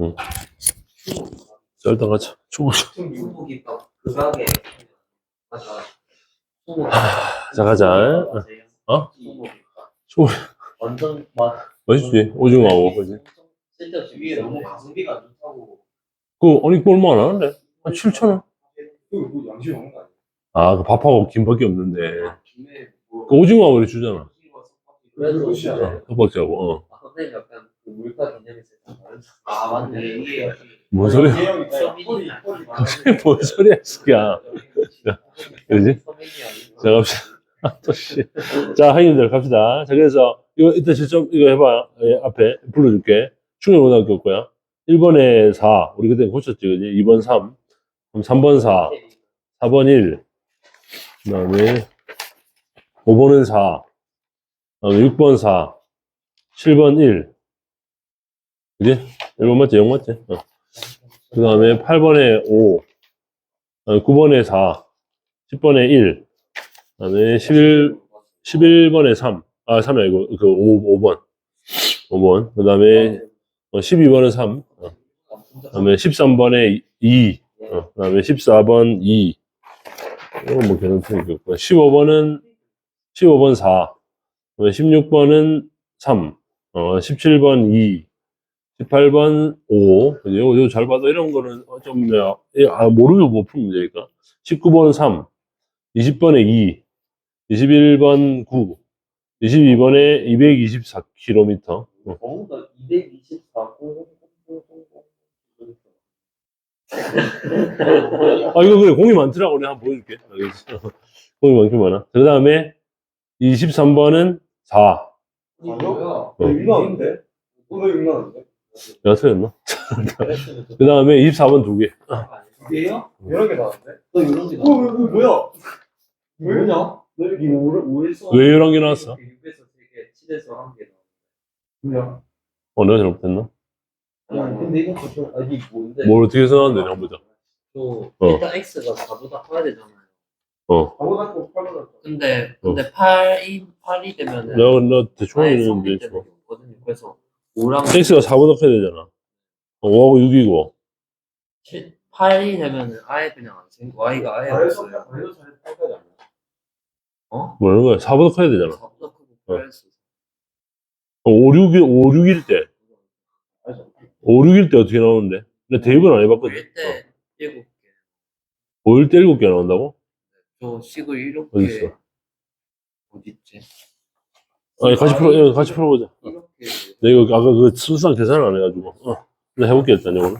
응. 자, 일단 가자. 초보. 좀 미국이 딱 극악에 맞아. 자, 가자. 어? 초보. 완전 막 맛있지? 오징어하고, 그지? 쓸데없이 위에 너무 가성비가 안 좋다고. 그, 아니, 그 얼마 안 하는데? 한 7,000원? 그거 뭐 양식 먹는 거 아니야? 아, 그 밥하고 김밖에 없는데. 김에 뭐 그 오징어하고 이렇게 주잖아. 그래도. 어, 떡밥지하고, 어. 아 선생님 약간 그 물가 개념이. 아 맞네 이게 뭔 소리야? 서민이 뭔 소리야, 이 새끼야. 그지? 아니고. 자, 갑시다. 아, 또, 씨. 자, 학생들 갑시다. 자, 그래서, 이거, 일단 실점, 이거 해봐. 예, 앞에 불러줄게. 충격고등학교 거야. 1번에 4. 우리 그때 고쳤지, 그지? 2번 3. 그럼 3번 4. 4번 1. 그 다음에, 5번은 4. 그 다음에 6번 4. 7번 1. 그지? 1번 맞지? 0 맞지? 어. 그 다음에 8번에 5. 9번에 4. 10번에 1. 그 다음에 11, 11번에 3. 아, 3이 아니고, 그 5, 5번. 5번. 그 다음에 12번에 3. 어. 그 다음에 13번에 2. 어. 그 다음에 14번 2. 이건 뭐 괜찮으니까. 15번은, 15번 4. 그 다음에 16번은 3. 어, 17번 2. 18번 5. 그죠? 요, 요잘 봐도 이런 거는 좀, 내가, 아, 모르고 못 푸는 문제니까. 19번 3. 20번에 2. 21번 9. 22번에 224km. 어. 뭔가 224 아, 이거 그래. 공이 많더라고. 내가 한번 보여줄게. 알겠어. 공이 많긴 많아. 그 다음에 23번은 4. 이게 뭐야? 너 6만 원인데? 너 6만 원인데? 틀렸나? 그 다음에 24번 2개. 이게요? 여러 개 나왔는데? 너 이런 게 어, 뭐, 뭐, 뭐야? 뭐냐? 너 여기 5에서 왜 이런 게 나왔어? 6에서 3개, 7에서 1개 뭐야? 어, 내가 잘못했나? 야, 근데 이건 좀, 아, 이게 뭔데? 뭘 어떻게 써놨는데, 내가 보자. 또, 어. 일단 X가 4보다 커야 되잖아요. 어. 아무나 고 팔로다. 근데, 근데 8이, 8이 되면은. 내가, 나 대충 아예 했는데, 성립 되는 게 없거든요. 그래서 5랑 X가 4보다 커야 되잖아. 어, 5하고 6이고. 7, 8이 되면은 아예 그냥 안 생겨. Y가 아예 없어요. 어? 뭐라는 거야? 4보다 커야 되잖아. 4보다 크고 어. 8 수. 어, 5, 6이, 5, 6일 때. 5, 6일 때 어떻게 나오는데? 나 대입은 안 해봤거든. 5일 때 7개. 5일 때 7개 나온다고? 저 식을 이렇게. 어딨어? 어딨지? 아니, 같이 풀어, 예, 같이 풀어보자. 내가 이거 아까 그 순수한 계산을 안 해가지고. 어. 나 해볼게, 일단, 이거는.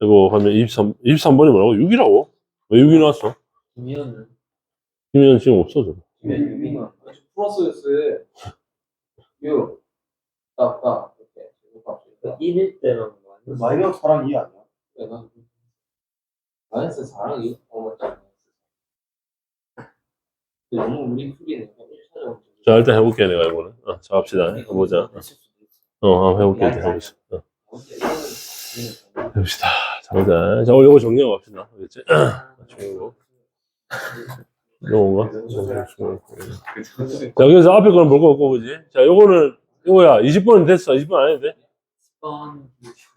이거 하면 23, 23번이 뭐라고? 6이라고? 왜 6이 나왔어? 김희연은. 김현 지금 없어져. 김희연 6이나. 플러스였어요. 유. 딱, 딱. 이렇게. 이거 1일 때랑 그 마이너스 4랑 2 아니야? 내가 마이너스 4랑 2 어, 맞다. 너무 우리 풀이네. 1차적으로. 자, 일단 해볼게, 내가 이거는. 어, 자, 갑시다. 해보자. 어, 한번 해볼게, 일단 해보자. 어, 해봅시다. 자, 보자. 자, 어, 이거 정리하고 갑시다. 알겠지? 중요고. 요건가? 자, 그래서 앞에 거는 볼거 없고, 그지? 자, 요거는, 요거야. 20번은 됐어. 20번 안 해도 돼? 10번.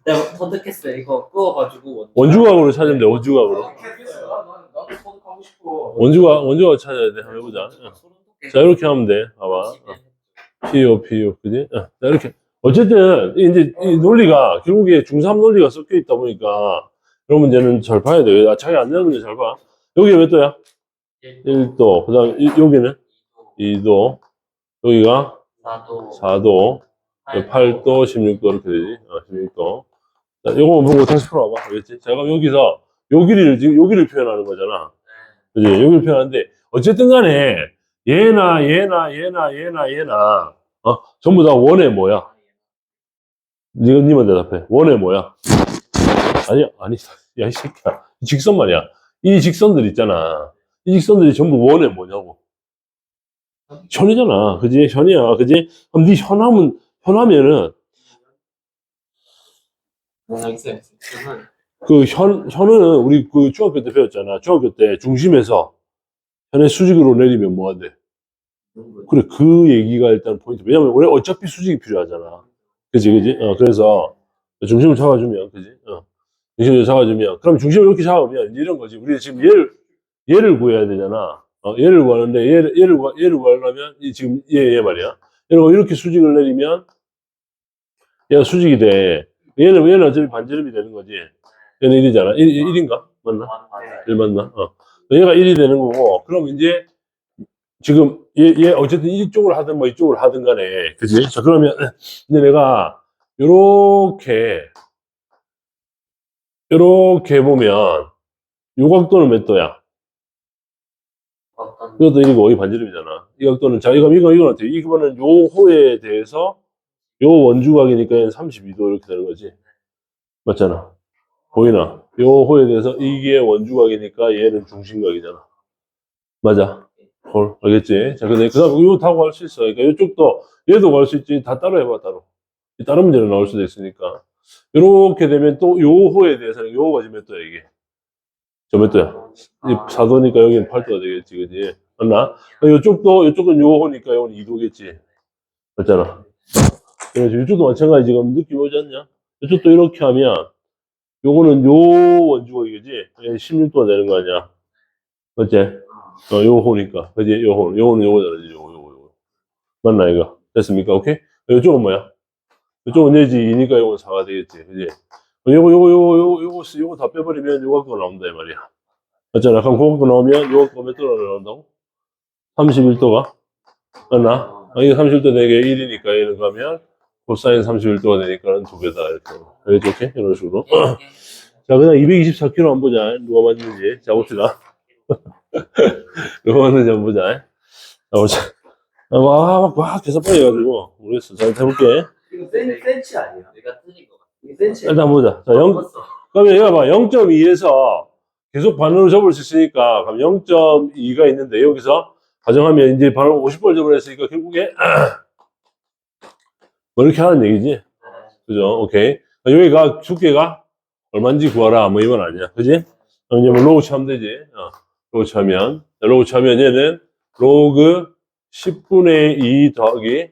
내가 선택했어요. 이거 끄어가지고. 원주각으로 찾으면 돼, 원주각으로. 원주각, 원주각 찾아야 돼. 한번 해보자. 어. 자, 이렇게 하면 돼. 봐봐. 어. PO, PO, 그지? 어, 자, 이렇게. 어쨌든, 이제, 이 논리가, 결국에 중3 논리가 섞여 있다 보니까, 이런 문제는 잘 봐야 돼. 아, 자기 안 되는 문제 잘 봐. 여기 몇 도야? 1도. 그 다음, 여기는? 2도. 여기가 4도. 4도. 8도, 16도, 이렇게 되지. 어, 16도. 자, 요거 보고 다시 풀어봐. 알겠지? 자, 그럼 여기서, 여기를, 지금 여기를 표현하는 거잖아. 그지? 여기를 표현하는데, 어쨌든 간에, 얘나, 얘나, 얘나, 얘나, 얘나, 어? 전부 다 원의 뭐야? 니가, 니만 대답해. 원의 뭐야? 아니, 아니, 야, 이 새끼야. 이 직선 말이야. 이 직선들 있잖아. 이 직선들이 전부 원의 뭐냐고. 현이잖아. 그지? 현이야. 그지? 그럼 네 현하면, 현하면은, 그 현, 현은 우리 그 중학교 때 배웠잖아. 중학교 때 중심에서 현의 수직으로 내리면 뭐가 돼? 그래, 그 얘기가 일단 포인트. 왜냐면 우리 어차피 수직이 필요하잖아. 그지, 그지? 어, 그래서 중심을 잡아주면, 그지? 어. 중심을 잡아주면. 그럼 중심을 이렇게 잡으면 이런 거지. 우리 지금 얘를, 얘를 구해야 되잖아. 어, 얘를 구하는데 얘를, 얘를, 구- 얘를 구하려면 이 지금 얘, 얘 말이야. 이러고 이렇게 수직을 내리면 얘가 수직이 돼. 얘는, 얘는 어차피 반지름이 되는 거지. 얘는 1이잖아. 1, 1인가? 맞나? 맞아요. 1 맞나? 어. 얘가 1이 되는 거고, 그럼 이제, 지금, 얘, 얘, 어쨌든 이쪽으로 하든 뭐 이쪽으로 하든 간에, 그지? 자, 그러면, 이제 내가, 요렇게, 요렇게 보면, 요 각도는 몇 도야? 이것도 1이고, 이 반지름이잖아. 이 각도는, 자, 이거, 이거, 이건 어떻게, 이거는 요 호에 대해서, 요 원주각이니까 얘는 32도 이렇게 되는 거지. 맞잖아. 보이나? 요 호에 대해서 이게 원주각이니까 얘는 중심각이잖아. 맞아. 헐, 알겠지? 자, 근데 그 다음 이거 다 구할 수 있어. 그러니까 이쪽도, 얘도 구할 수 있지. 다 따로 해봐, 따로. 이 다른 문제로 나올 수도 있으니까. 이렇게 되면 또 요 호에 대해서는 요 호가 지금 몇 도야, 이게? 저 몇 도야? 이 4도니까 여기는 8도가 되겠지, 그지? 맞나? 이쪽도, 이쪽은 요 호니까 요건 2도겠지. 맞잖아. 그래서 이쪽도 마찬가지 지금 느낌 오지 않냐? 이쪽도 이렇게 하면, 요거는 요 원주각이지? 얘 16도가 되는 거 아니야? 맞지? 어, 요 호니까. 그지? 요 호. 요거는 요거잖아. 요거, 요거, 요거. 맞나, 이거? 됐습니까? 오케이? 요쪽은 뭐야? 요쪽은 내지 2니까 요건 4가 되겠지. 그지? 어, 요거, 요거, 요거, 요거, 요거, 쓰- 요거 다 빼버리면 요 각도가 나온다, 이 말이야. 맞잖아. 그럼 그 각도 나오면 요 각도가 몇 도로 나온다고? 31도가? 맞나? 아, 이게 31도 되게 1이니까 얘는 가면 코사인 31도가 되니까는 두 배다. 이렇게. 오케이? 이런 식으로. 자, 그냥 224kg 한번 보자. 누가 맞는지. 자, 봅시다. 누가 맞는지 한번 보자. 자, 보자. 아, 와, 막, 막, 계속 빨리 해가지고. 모르겠어. 자, 일단 해볼게. 이거 센, 센치 아니야? 내가 틀린 것 같아. 이게 센치 일단 보자. 자, 0, 컸어. 그러면 얘가 봐. 0.2에서 계속 반으로 접을 수 있으니까, 그럼 0.2가 있는데, 여기서 가정하면 이제 바로 50번 접을 했으니까, 결국에, 뭐 이렇게 하는 얘기지. 그죠? 오케이. 여기가 두께가 얼마인지 구하라. 뭐 이건 아니야. 그지? 그럼 이제 뭐 로그 치하면 되지. 어, 로그 치하면. 로그 치하면 얘는 로그 10분의 2 더하기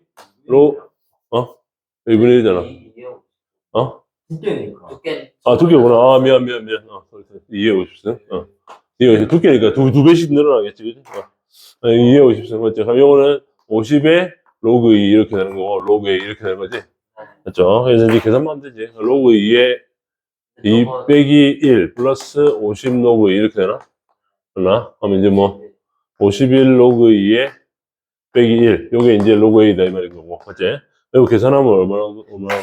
로, 어? 1분의 1이잖아. 어? 두께니까. 두께. 아, 두께구나. 아, 미안, 미안, 미안. 어, 이해하고 싶어. 어. 이해 두께니까 두, 두 배씩 늘어나겠지. 그지? 어. 어, 이해하고 싶어. 맞지? 그럼 요거는 50에 로그 2 이렇게 되는 거고, 로그 2 이렇게 되는 거지. 맞죠? 그래서 이제 계산만 하면 되지. 로그 2에 2 빼기 1 플러스 50 로그 2 이렇게 되나? 되나? 하면 이제 뭐 51 로그 2에 빼기 1 요게 이제 로그 A다 이 말인 거고 맞지? 이거 계산하면 얼마나 얼마나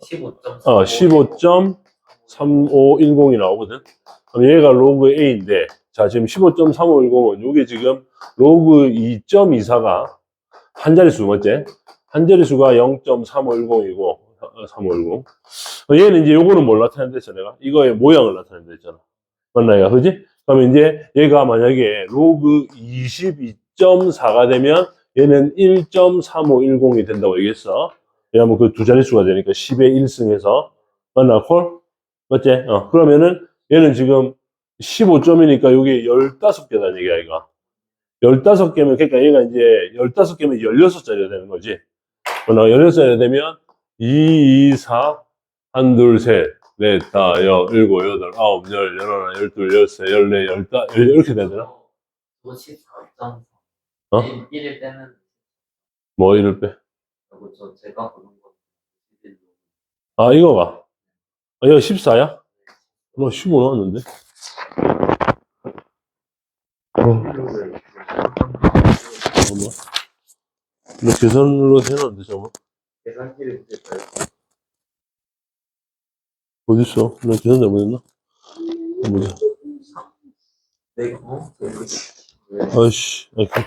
15점. 아 15.3510이 나오거든 그럼 얘가 로그 A인데 자 지금 15.3510은 요게 지금 로그 2.24가 한 자릿수 맞지? 한 자릿수가 0.3510이고 3510 어, 얘는 이제 요거는 뭘 나타낸다 했어 내가 이거의 모양을 나타낸다 했잖아 맞나 얘가 그지? 그러면 이제 얘가 만약에 로그 22.4가 되면 얘는 1.3510이 된다고 얘기했어 왜냐면 그 두 자릿수가 되니까 10의 1승에서 맞나 콜? 맞지? 어 그러면은 얘는 지금 15점이니까 요게 15개다는 얘기야 얘가 15개면 그러니까 얘가 이제 15개면 16자리가 되는 거지 맞나 16자리가 되면 2, 2, 4 1, 2, 셋, 넷, 다, 여, 일곱, 여덟, 아홉, 열, 열하나, 열둘, 열세, 열네, 열다, 이렇게 돼야 되나? 54점. 어? 1을 빼면 뭐, 이를 빼. 그리고 저 제가 보는 거. 11로. 아, 이거 봐. 아, 이거 14야? 뭐, 15 나왔는데? 어, 잠깐만. 나 계산으로 해놨는데, 잠깐만. 계산기를 붙일까요? 어딨어? 나 계산 잘못했나? 뭐지? 네, 어? 아이씨. 아이, 그-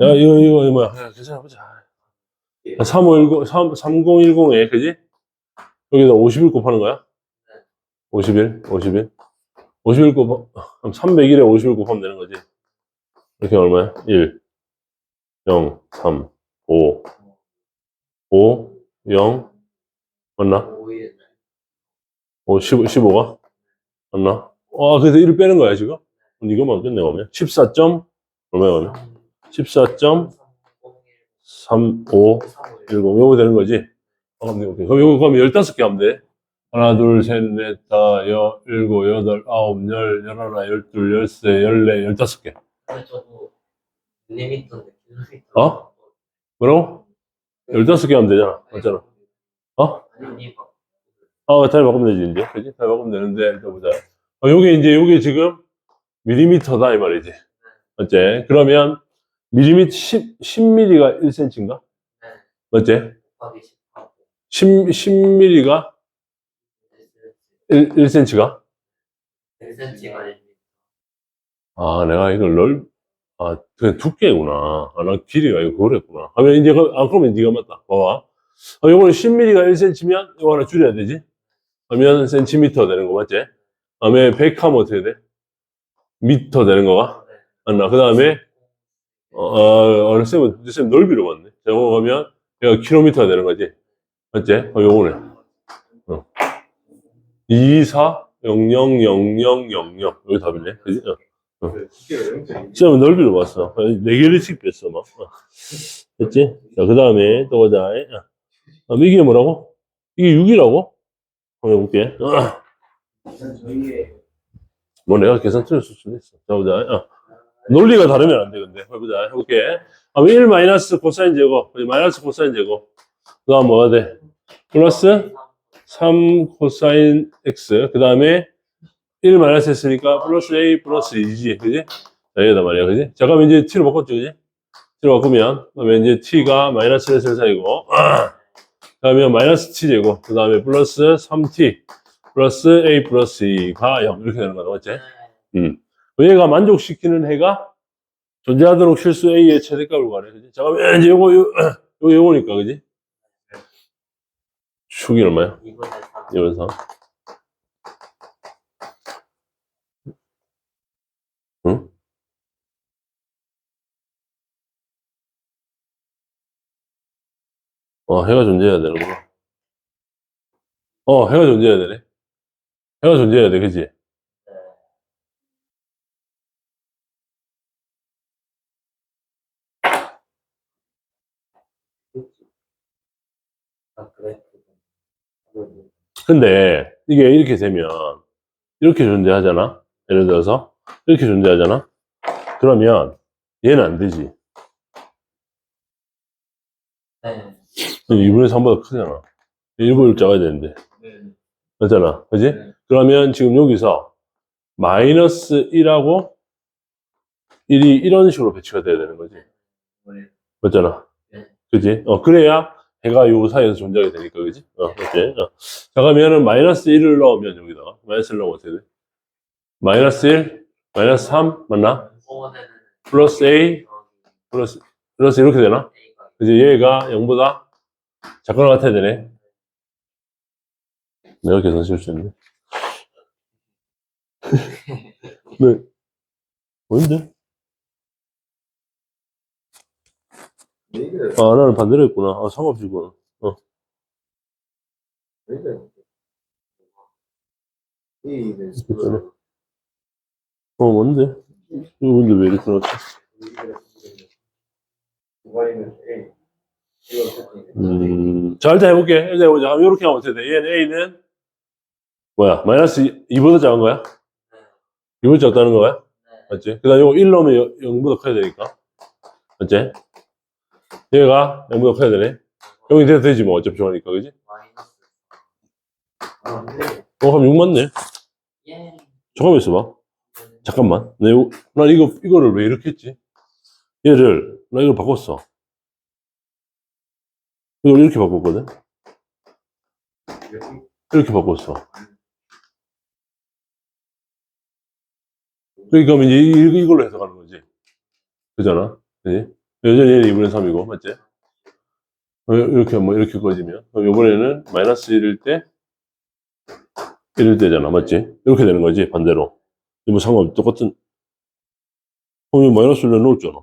야, 이거, 이거, 이거 뭐야. 야, 계산해보자. 3510, 3, 3010에, 그지? 여기다 50일 곱하는 거야? 50일, 50일. 50일 곱, 그럼 300일에 50일 곱하면 되는 거지. 이렇게 얼마야? 1, 0, 3, 5, 5, 0, 맞나? 5일. 5, 15, 15가? 맞나? 아, 그래서 1을 빼는 거야, 지금? 이거만 끝내, 보면. 14. 점, 얼마야, 그러면? 14점, 35, 10. 요거 되는 거지? 어, 네, 오케이. 그럼 요거 그럼 15개 하면 돼. 하나, 둘, 셋, 넷, 다, 여, 일곱, 여덟, 아홉, 열, 열하나, 열둘, 열세, 열네, 열다섯 개. 밀리미터인데 킬로미터. 어? 뭐라고? 열다섯 개 하면 되잖아. 맞잖아. 어? 아, 타임 바꾸면 되지, 이제. 그지? 타임 바꾸면 되는데, 일단 보자. 어, 요게 이제, 요게 지금, 밀리미터다, 이 말이지. 맞지? 그러면, 밀리미터, 10, 10mm가 1cm인가? 네. 10하고. 10, 10mm가 1, 1cm가? 1cm가 1m. 아, 내가 이걸 넓, 아, 그냥 두께구나. 아, 난 길이가 이거 그랬구나. 하면 이제, 그- 아, 그러면 네가 맞다. 봐봐. 아, 요거는 10mm가 1cm면, 이거 하나 줄여야 되지? 하면 센티미터 되는 거 맞지? 다음에 100 하면 어떻게 돼? 미터 되는 거가? 네. 맞나? 그 다음에, 어, 어, 어느 쌤은, 쌤 넓이로 봤네. 저거 가면, 얘가 킬로미터가 되는 거지? 맞지? 어, 요거네. 어. 2, 4, 0, 0, 0, 0, 0, 0. 여기 답이네. 그지? 어. 쌤은 넓이로 봤어. 네 개를씩 뺐어, 막. 어. 됐지? 자, 그 다음에, 또 보자. 아, 이게 뭐라고? 이게 6이라고? 한번 해볼게. 뭐 내가 계산 틀렸을 수도 있어. 자, 보자. 어. 논리가 다르면 안 돼, 근데. 해보자. 해볼게. 아, 1 마이너스 코사인 제곱. 마이너스 코사인 제곱. 그 다음 뭐가 돼? 플러스 3 코사인 x. 그 다음에 1 마이너스 했으니까 플러스 a 플러스 2지. 그지? 자, 여기다 말이야. 그지? 자, 그럼 이제 t로 바꿨죠. 그지? t로 바꾸면, 그러면 이제 t가 마이너스 1 사이고, 다음에 마이너스 t제곱, 그 다음에 플러스 3t, 플러스 a 플러스 e, 2가 0 이렇게 되는 거죠, 맞지? 네. 음. 그 얘가 만족시키는 해가 존재하도록 실수 a의 최대값을 구하래, 그지? 잠깐만, 이제 요거, 요, 요거, 요거니까, 그지? 축이 얼마야? 2분의 3. 2분의 3. 어, 해가 존재해야 되는구나. 어, 해가 존재해야 되네. 해가 존재해야 돼, 그지? 아, 그래? 근데 이게 이렇게 되면 이렇게 존재하잖아. 예를 들어서 이렇게 존재하잖아. 그러면 얘는 안 되지. 네. 2분의 3보다 크잖아. 1분을 작아야 되는데. 네. 맞잖아. 그지? 네. 그러면 지금 여기서 마이너스 1하고 1이 이런 식으로 배치가 돼야 되는 거지. 네. 맞잖아. 네. 그지? 어, 그래야 해가 요 사이에서 존재하게 되니까, 그지? 어, 그지? 어. 자, 그러면은 마이너스 1을 넣으면 여기다가, 마이너스 1 넣으면 어떻게 돼? 마이너스 1, 마이너스 3, 맞나? 5원에는 플러스 A, 플러스, 플러스 이렇게 되나? 그지? 얘가 0보다 작거나 같아야 되네. 내가 계산 실수했네. 네. 뭔데? 아, 나는 반대로 했구나. 아, 상관없이. 얘기를 A는 그렇잖아. 어, 뭔데? 이거 근데 왜 이렇게 나왔지? 음, 자, 일단 해볼게. 일단 해보자. 이렇게 하면 어떻게 돼? 얘는 A는, 뭐야, 마이너스 2보다 작은 거야? 2보다 작다는 거야? 네. 맞지? 그 다음에 이거 1 넣으면 0보다 커야 되니까. 맞지? 얘가 0보다 커야 되네. 0이 돼도 되지 뭐, 어차피 좋아하니까, 그지? 어, 그럼 6 맞네. 예. 잠깐만 있어봐. 잠깐만. 나 이거, 나 이거, 이거를 왜 이렇게 했지? 얘를, 나 이걸 바꿨어. 이걸 이렇게 바꿨거든? 이렇게 바꿨어. 그러니까 이제 이- 이걸로 해석하는 거지. 그잖아? 그지? 여전히 얘는 2분의 3이고, 맞지? 어, 이렇게, 뭐, 이렇게 꺼지면. 그럼 이번에는 마이너스 1일 때, 1일 때잖아, 맞지? 이렇게 되는 거지, 반대로. 뭐 상관없, 똑같은. 어, 이거 마이너스 1을 넣었잖아.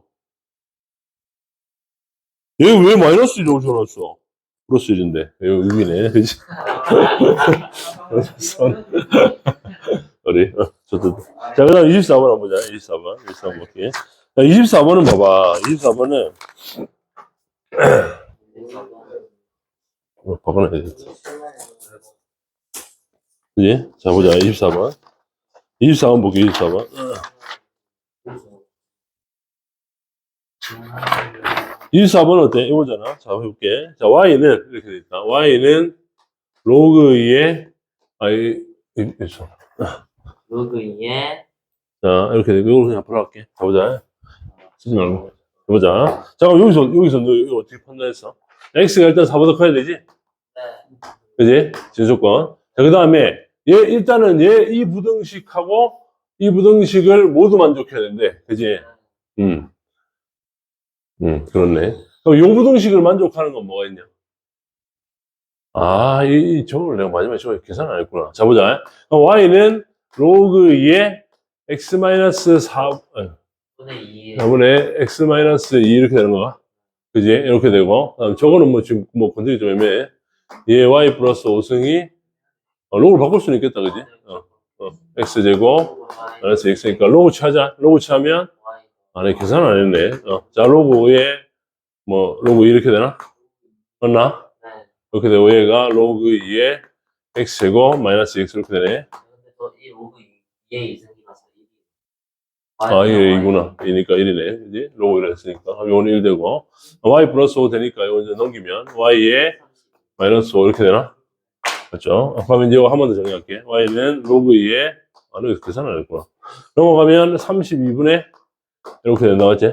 얘 왜 마이너스 1을 넣어놨어? 플러스 1인데. 이거 6이네, 그지? 손. 우리, 어, 저도. 자, 그 다음 24번 한번 보자. 24번. 24번 볼게. 자, 24번은 봐봐. 24번은, 이거 바꿔놔야 되겠다. 그지? 자, 보자. 24번. 24번 볼게, 24번. 24번 어때? 이거잖아. 자, 해볼게. 자, y는 이렇게 돼 있다. y는 로그 2의, 아, 이, 이, 이, 자, 로그 2에 이렇게 되고, 이걸 그냥 앞으로 할게. 자, 보자. 쓰지 말고. 해보자. 자, 그럼 여기서, 여기서 너 이거 어떻게 판단했어? x가 일단 4보다 커야 되지? 네. 그지? 진조건. 자, 그 다음에, 얘, 일단은 얘, 이 부등식하고, 이 부등식을 모두 만족해야 된대. 그지? 음. 음, 그렇네. 그럼 요 부등식을 만족하는 건 뭐가 있냐? 아, 이, 이 저걸 내가 마지막에 저거 계산 안 했구나. 자, 보자. 그럼 y는 로그 2의 x-4, 분의 2에 4분의 x-2 이렇게 되는 거야. 그지? 이렇게 되고. 그다음 저거는 뭐 지금 뭐 건드리기 좀 애매해. 얘 y 플러스 5승이, 어, 로그를 바꿀 수는 있겠다. 그지? 어, 어, x제곱, 마이너스 x니까 로그 취하자. 로그 취하면, 아니, 계산 안 했네. 어, 자, 로그에, 뭐, 로그 이렇게 되나? 맞나? 네. 이렇게 되고, 얘가 로그 2에 x제곱, 마이너스 x 이렇게 되네. 근데 또이 로그 2에 이승이라서 1이 아, 이게 2구나. 2니까 1이네. 그지? 로그 1 했으니까. 그럼 이거는 1 되고, y 플러스 5 되니까 이거 이제 넘기면, y에 마이너스 5 이렇게 되나? 그렇죠? 그러면 이제 이거 한번 더 정리할게. y는 로그 2에, 아, 여기서 계산 안 했구나. 넘어가면 32분의 이렇게 된다, 맞지?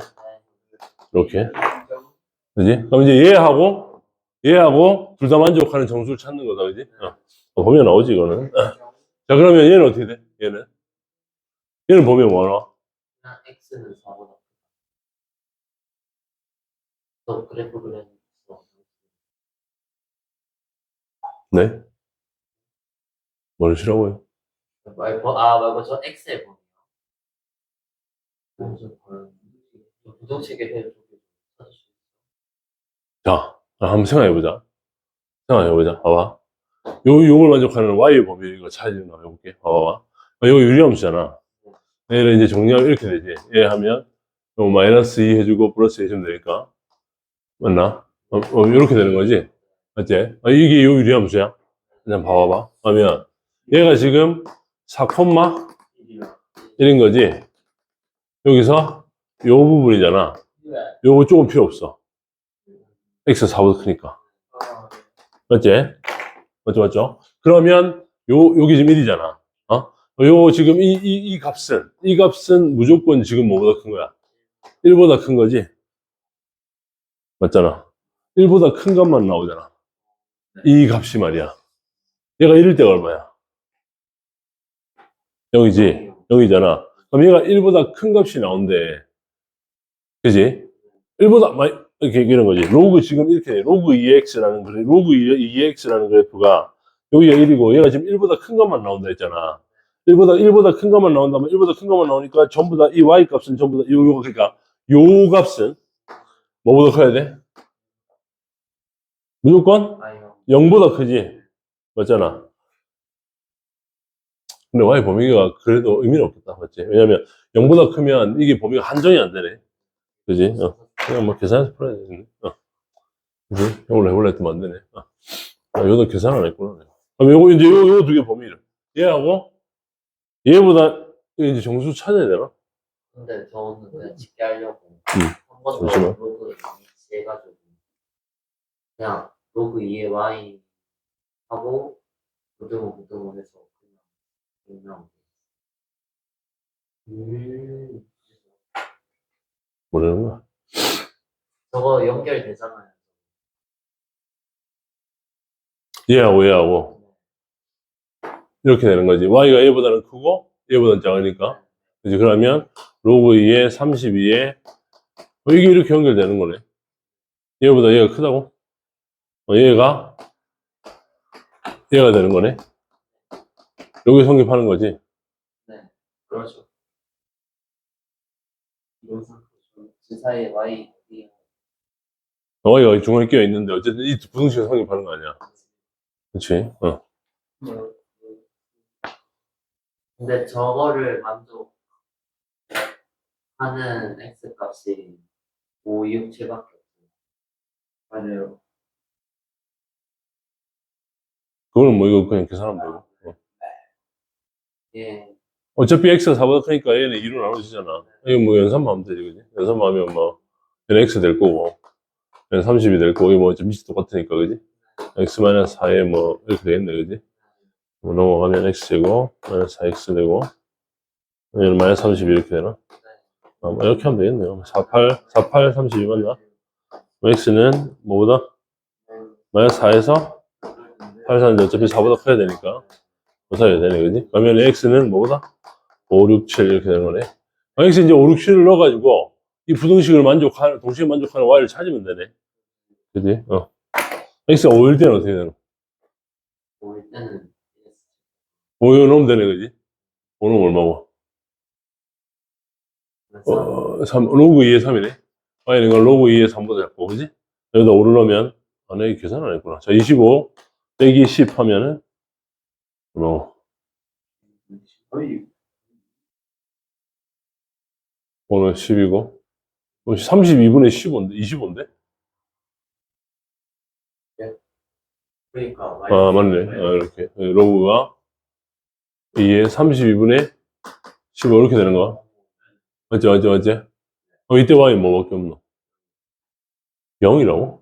이렇게. 그지? 그럼 이제 얘하고, 얘하고 둘 다 만족하는 정수를 찾는 거다, 그지? 어. 어, 보면 나오지, 이거는. 어. 자, 그러면 얘는 어떻게 돼? 얘는? 얘는 보면 뭐 나와? x는 4보다 또 그래프 그려서 네? 뭘 싫어고요? 말고 아 말고 저 보면 무슨 자, 아, 한번 생각해보자. 생각해보자. 봐봐. 요, 요걸 만족하는 Y의 범위 이거 찾으는 거 해볼게. 봐봐. 아, 요거 유리함수잖아. 얘를 이제 정리하면 이렇게 되지. 얘 하면, 요 마이너스 2 해주고 플러스 해주면 되니까. 맞나? 어, 어, 이렇게 되는 거지. 맞지? 아, 이게 요 유리함수야. 그냥 봐봐봐. 하면, 얘가 지금 4, 1인 거지. 여기서 요 부분이잖아. 요거 조금 필요 없어. x 4보다 크니까. 맞지? 맞죠, 맞죠? 그러면 요, 여기 지금 1이잖아. 어? 요 지금 이, 이, 이 값은, 이 값은 무조건 지금 뭐보다 큰 거야? 1보다 큰 거지? 맞잖아. 1보다 큰 값만 나오잖아. 이 값이 말이야. 얘가 1일 때가 얼마야? 0이지? 0이잖아. 그럼 얘가 1보다 큰 값이 나온대. 그지? 1보다, 많이, 이렇게 이런 거지. 로그 지금 이렇게 돼. 로그 2x라는 그래. 로그 2x라는 그래프가 여기가 1이고 얘가 지금 1보다 큰 것만 나온다 했잖아. 1보다 1보다 큰 것만 나온다면 1보다 큰 것만 나오니까 전부 다 이 y 값은 전부 다 요, 요 그러니까 요 값은 뭐보다 커야 돼? 무조건 아니요 0보다 크지. 맞잖아. 근데 y 범위가 그래도 의미는 없겠다. 맞지? 왜냐면 0보다 크면 이게 범위가 한정이 안 되네. 그지? 어. 그냥 뭐 계산해서 풀어야 되겠네. 어. 그지? 이걸로 해볼라 했더만 안 되네. 어. 아, 요도 계산 안 했구나. 그럼 요거 이제 요, 요 두 개 범위를. 얘하고 얘보다 이제 정수 찾아야 되나? 근데 저는 그냥 쉽게 하려고 음, 한번더 잠시만. 로그 2 해가지고 그냥 로그 2에 y 하고 부등호 부등호 해서 그냥 음? 저거 연결되잖아요 얘하고 얘하고 이렇게 되는 거지. y가 얘보다는 크고 얘보다는 작으니까. 그지? 그러면 로그 2에 32에 어, 이게 이렇게 연결되는 거네. 얘보다 얘가 크다고? 어, 얘가 얘가 되는 거네. 여기 성립하는 거지. 그렇죠 이동상 그 사이에 y 이 y가 중간에 끼어 있는데 어쨌든 이 부등식을 성립하는 거 아니야. 그렇지? 어. 근데 저거를 만족하는 x 값이 5, 6, 7밖에 없어요. 맞아요. 그거는 뭐 이거 그냥 계산하면 되고. 어. 예. 어차피 x가 4보다 크니까 얘는 2로 나눠지잖아. 이거 뭐 연산만 하면 되지, 그지? 연산만 하면 뭐, 얘는 x 될 거고, 얘는 30이 될 거고, 이거 뭐 어차피 밑이 똑같으니까, 그지? x 마이너스 4에 뭐, 이렇게 되겠네, 그지? 뭐 넘어가면 x제곱, 마이너스 4x 되고, 얘는 마이너스 30이 이렇게 되나? 아, 뭐 이렇게 하면 되겠네요. 48, 48, 32 맞나? x는 뭐보다? 마이너스 4에서 8, 4는 어차피 4보다 커야 되니까. 고사해야 되네, 그지? 그러면 x는 뭐보다? 5, 6, 7 이렇게 되는 거네. 아, x 이제 5, 6, 7을 넣어가지고, 이 부등식을 만족하는, 동시에 만족하는 y를 찾으면 되네. 그지? 어. x가 5일 때는 어떻게 되노? 올 때는 5일 넣으면 되네, 그지? 5는 얼마고? 어, 3, 로그 2에 3이네. y는 이걸 로그 2에 3보다 작고, 그지? 여기다 5를 넣으면, 아, 내 계산 안 했구나. 자, 25 빼기 10 하면은, 뭐, 오늘 10이고, 32분의 15인데, 25인데? 그러니까 아, 맞네. 아, 이렇게. 로그가 2에 32분의 15 이렇게 되는 거야. 맞지, 맞지, 맞지? 어, 이때 y 뭐밖에 없노? 0이라고?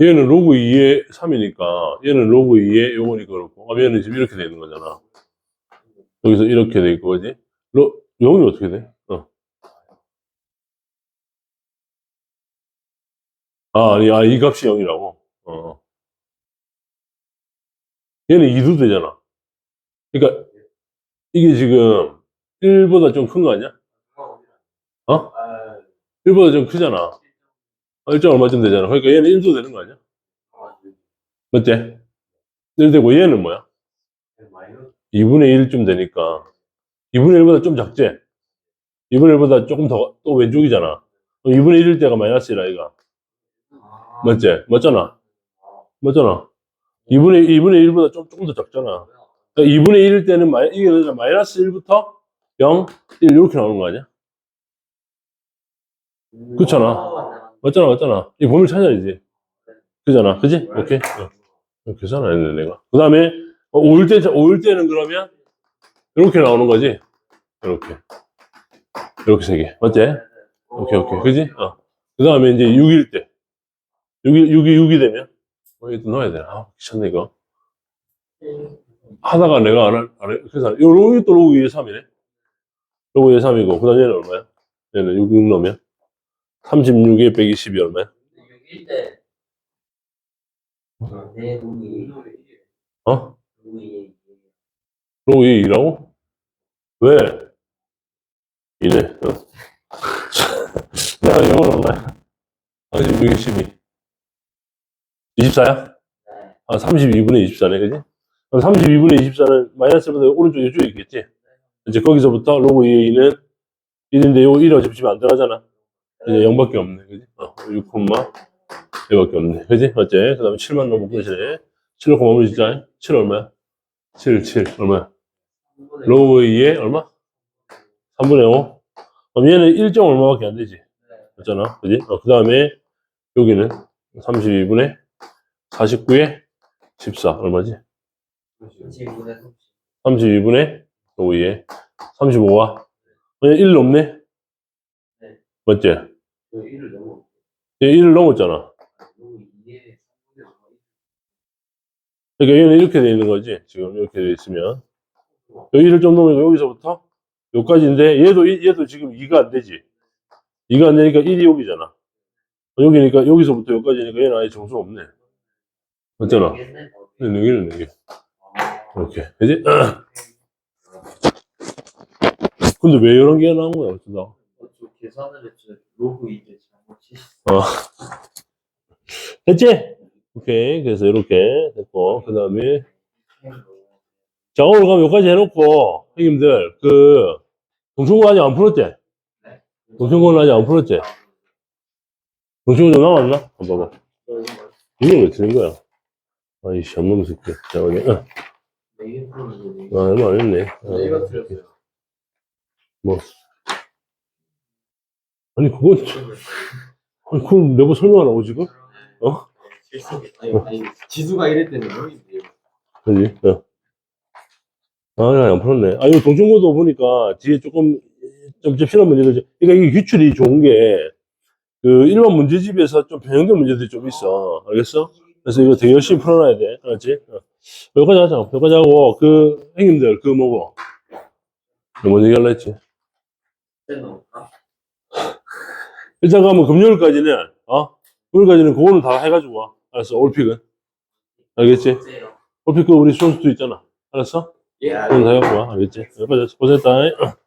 얘는 로그 2에 3이니까, 얘는 로그 2에 요거니까 그렇고, 그럼 얘는 지금 이렇게 되는 거잖아. 여기서 이렇게 돼 있고, 그지? 로, 0이 어떻게 돼? 어. 아, 아니, 아, 이 값이 0이라고? 어. 얘는 2도 되잖아. 그러니까, 이게 지금 1보다 좀 큰 거 아니야? 어? 1보다 좀 크잖아. 1점 얼마쯤 되잖아. 그러니까 얘는 1도 되는 거 아니야? 맞지? 1 되고 얘는 뭐야? 2분의 1쯤 되니까 2분의 1보다 좀 작지? 2분의 1보다 조금 더 또 왼쪽이잖아. 2분의 1일 때가 마이너스 1 아이가. 맞지? 맞잖아. 맞잖아. 2분의 2분의 1보다 좀 조금 더 작잖아. 그러니까 2분의 1일 때는 마이, 이게 그러니까 마이너스 1부터 0, 1 이렇게 나오는 거 아니야? 그렇잖아. 맞잖아, 맞잖아. 이 범위를 찾아야지. 그잖아. 그지? 오케이. 어. 계산 안 했네, 내가. 그 다음에, 올 때, 올 때는 그러면, 이렇게 나오는 거지? 이렇게. 이렇게 세 개. 맞지? 오케이, 오케이. 그지? 어. 그 다음에 이제 6일 때. 6이, 6이, 6이 되면? 어, 이것도 넣어야 되나? 아, 귀찮네, 이거. 하다가 내가 안, 할- 안 해. 그래서, 요, 로그 또 2에 3이네? 로그 2에 3이고, 그 다음 얘는 얼마야? 얘는 6, 6 넣으면? 36에 120이 얼마야? 6일 때. 네, 로그 어? 로그 2 2라고? 왜? 이래. 어. 내가 이건 얼마야? 36에 12. 24야? 네. 아, 32분의 24네, 그지? 그럼 32분의 24는 마이너스보다 오른쪽 이쪽에 있겠지? 이제 거기서부터 로그 2의 2는 1인데 요 1이 어차피 지금 안 들어가잖아. 이제 0밖에 없네, 그지? 어, 6, 1밖에 없네, 그지? 어째? 그 다음에 7만 넘으면 끝이네. 7 넣고 마무리 진짜. 7 얼마야? 7, 7, 얼마야? 로그 2에 얼마? 3분의 5? 그럼 얘는 1점 얼마밖에 안 되지? 맞잖아, 그지? 어, 그 다음에 여기는 32분의 49에 14 얼마지? 29에 32분의 5에 35와 1 넘네? 네. 맞지? 1을 넘어. 얘 1을 넘었잖아. 로그 2에 그러니까 얘는 이렇게 돼 있는 거지. 지금 이렇게 돼 있으면 여기를 좀 넘으니까 여기서부터 여기까지인데 얘도 이- 얘도 지금 2가 안 되지. 2가 안 되니까 1이 여기잖아. 여기니까 여기서부터 여기까지니까 얘는 아예 정수가 없네. 맞잖아. 얘는 여기는 이게 이렇게 그지? 근데 왜 이런 게 나온 거야? 어쩌다? 어, 저 계산을 했죠. 로그 2에 잘못이. 됐지? 오케이. 그래서 이렇게 됐고, 그 다음에, 자, 오늘 그럼 여기까지 해놓고, 형님들, 그, 동충고 아직 안 풀었지? 동충고는 아직 안 풀었지? 동충고 좀 남았나? 한번 봐봐. 이게 왜 틀린 거야? 아이, 션놈 새끼. 자, 여기, 어, 프로는 아, 얼마 안 했네. 어, 틀렸어요. 뭐. 아니, 그건, 아니, 그걸 내가 설명 안 하고 지금? 어? 아니, 아니, 지수가 이럴 때는 형이 돼요. 그지? 어. 아, 야, 안 풀었네. 아, 이거 동중고도 보니까 뒤에 조금 좀 접신한 문제들. 그러니까 이게 규출이 좋은 게, 그 일반 문제집에서 좀 변형된 문제들이 좀 있어. 알겠어? 그래서 이거 되게 열심히 풀어놔야 돼. 알았지? 어. 여기까지 하자. 여기까지 하고, 그, 형님들, 그 뭐고. 뭔 얘기 할라 했지? 아, 일단 가면 금요일까지는, 어? 금요일까지는 그거는 다 해가지고 와. 알았어? 올픽은. 알겠지? 세요. 올픽 그 우리 수험수도 있잖아. 알았어? 예. 그건 다 해갖고 와. 알겠지? 여기까지 고생했다.